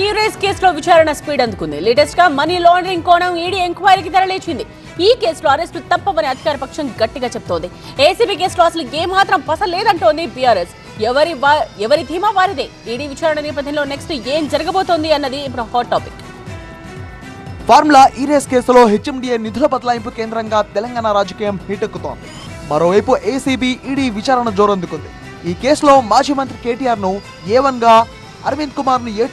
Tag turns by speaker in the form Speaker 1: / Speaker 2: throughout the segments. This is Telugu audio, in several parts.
Speaker 1: ఈ రేస్ కేసులో విచారణ స్పీడ్ అందుకుంది. లేటెస్ట్గా మనీ లాండరింగ్ కోణం ఈడీ ఎంక్వైరీకి తెరలేచింది ఈ కేసులో అరెస్టు తప్పవని అధికార పక్షం గట్టిగా చెప్తోంది. ఏసీబీ కేసులో అసలు ఏమాత్రం పసలేదంటోంది బీఆర్ఎస్. ఎవరి ఎవరి ధీమా వారిదే. ఈడీ విచారణ నేపథ్యంలో నెక్స్ట్ ఏం జరగబోతోంది అన్నది ఇప్పుడు hot topic.
Speaker 2: Formula E race కేసులో హెచ్ఎండిఏ నిధుల బదలాయింపు కేంద్రంగా తెలంగాణ రాజకీయం హీటెక్కుతోంది. మరోవైపు ఏసీబీ ఈడీ విచారణ జోరందుకుంది. ఈ కేసులో మాజీ మంత్రి కేటీఆర్ను ఏ వన్గా అరవింద్ కుమార్ను ఏ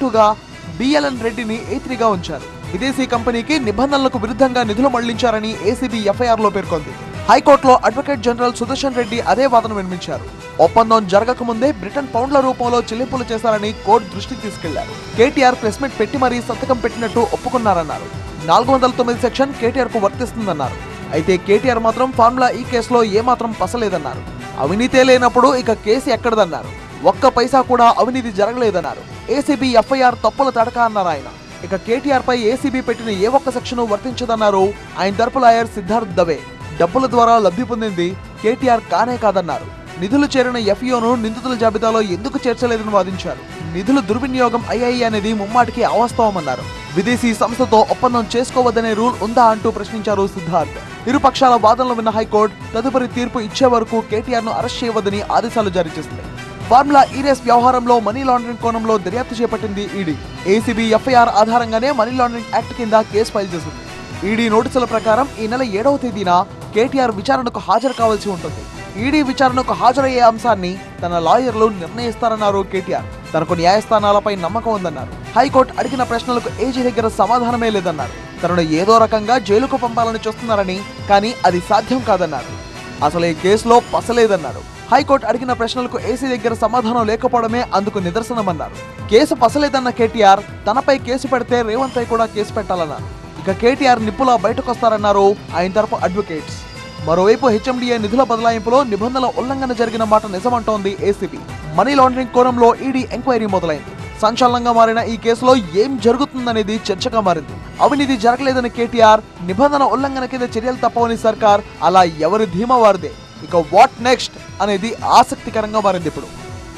Speaker 2: బిఎల్ఎన్ రెడ్డిని ఏత్రిగా ఉంచారు. విదేశీ కంపెనీకి నిబంధనలకు విరుద్ధంగా నిధులు మళ్ళించారని ఏసీబీ ఎఫ్ఐఆర్లో పేర్కొంది. హైకోర్టులో అడ్వకేట్ జనరల్ సుదర్శన్ రెడ్డి అదే వాదన వినిపించారు. ఒప్పందం జరగక ముందే బ్రిటన్ పౌండ్ల రూపంలో చెల్లింపులు చేశారని కోర్టు దృష్టికి తీసుకెళ్ళారు. కేటీఆర్ ప్రెస్ మీట్ పెట్టి మరీ సంతకం పెట్టినట్టు ఒప్పుకున్నారన్నారు. నాలుగు వందల తొమ్మిది సెక్షన్ కేటీఆర్కు వర్తిస్తుందన్నారు. అయితే కేటీఆర్ మాత్రం ఫార్ములా ఈ కేసులో ఏమాత్రం పసలేదన్నారు. అవినీతే లేనప్పుడు ఇక కేసు ఎక్కడదన్నారు. ఒక్క పైసా కూడా అవినీతి జరగలేదన్నారు. ఏసీబీ ఎఫ్ఐఆర్ తప్పుల తడక అన్నారు ఆయన. ఇక కేటీఆర్ పై ఏసీబీ పెట్టిన ఏ ఒక్క సెక్షన్ వర్తించదన్నారు ఆయన తరపు లాయర్ సిద్ధార్థ్ దవే. డబ్బుల ద్వారా లబ్ధి పొందింది కేటీఆర్ కానే కాదన్నారు. నిధులు చేరిన ఎఫ్ఈఓను నిందితుల జాబితాలో ఎందుకు చేర్చలేదని వాదించారు. నిధులు దుర్వినియోగం అయ్యాయి అనేది ముమ్మాటికి అవాస్తవమన్నారు విదేశీ సంస్థతో ఒప్పందం చేసుకోవద్దనే రూల్ ఉందా అంటూ ప్రశ్నించారు సిద్ధార్థ్. ఇరుపక్షాల వాదనలు విన్న హైకోర్టు తదుపరి తీర్పు ఇచ్చే వరకు కేటీఆర్ను అరెస్ట్ చేయవద్దని ఆదేశాలు జారీ చేసింది ఫార్ములా ఈరేస్ వ్యవహారంలో మనీ లాండరింగ్ కోణంలో దర్యాప్తు చేపట్టింది ఈడీ. ఏసీబీ ఎఫ్ఐఆర్ ఆధారంగానే మనీ లాండరింగ్ యాక్ట్ కింద కేసు ఫైల్ చేసింది. ఈడీ నోటీసుల ప్రకారం ఈ నెల ఏడవ తేదీన కేటీఆర్ విచారణకు హాజరు కావాల్సి ఉంటుంది. ఈడీ విచారణకు హాజరయ్యే అంశాన్ని తన లాయర్లు నిర్ణయిస్తారన్నారు కేటీఆర్. తనకు న్యాయస్థానాలపై నమ్మకం ఉందన్నారు. హైకోర్టు అడిగిన ప్రశ్నలకు ఏజీ దగ్గర సమాధానమే లేదన్నారు. తనను ఏదో రకంగా జైలుకు పంపాలని చూస్తున్నారని కానీ అది సాధ్యం కాదన్నారు. అసలు ఈ కేసులో పసలేదన్నారు. హైకోర్టు అడిగిన ప్రశ్నలకు ఏసీ దగ్గర సమాధానం లేకపోవడమే అందుకు నిదర్శనమన్నారు. కేసు పసలేదన్న కేటీఆర్ తనపై కేసు పెడితే రేవంత్ పై కూడా కేసు పెట్టాలన్నారు. ఇక కేటీఆర్ నిప్పులా బయటకొస్తారన్నారు ఆయన తరపు అడ్వకేట్స్. మరోవైపు హెచ్ఎండిఏ నిధుల బదలాయింపులో నిబంధనల ఉల్లంఘన జరిగిన మాట నిజమంటోంది ఏసీబీ. మనీ లాండరింగ్ కోణంలో ఈడీ ఎంక్వైరీ మొదలైంది. సంచలనంగా మారిన ఈ కేసులో ఏం జరుగుతుందనేది చర్చగా మారింది. అవినీతి జరగలేదని కేటీఆర్ నిబంధన ఉల్లంఘన కింద చర్యలు తప్పవని సర్కార్ అలా ఎవరి ధీమా వారిదే? ఇక వాట్ నెక్స్ట్ అనేది ఆసక్తికరంగా మారింది ఇప్పుడు.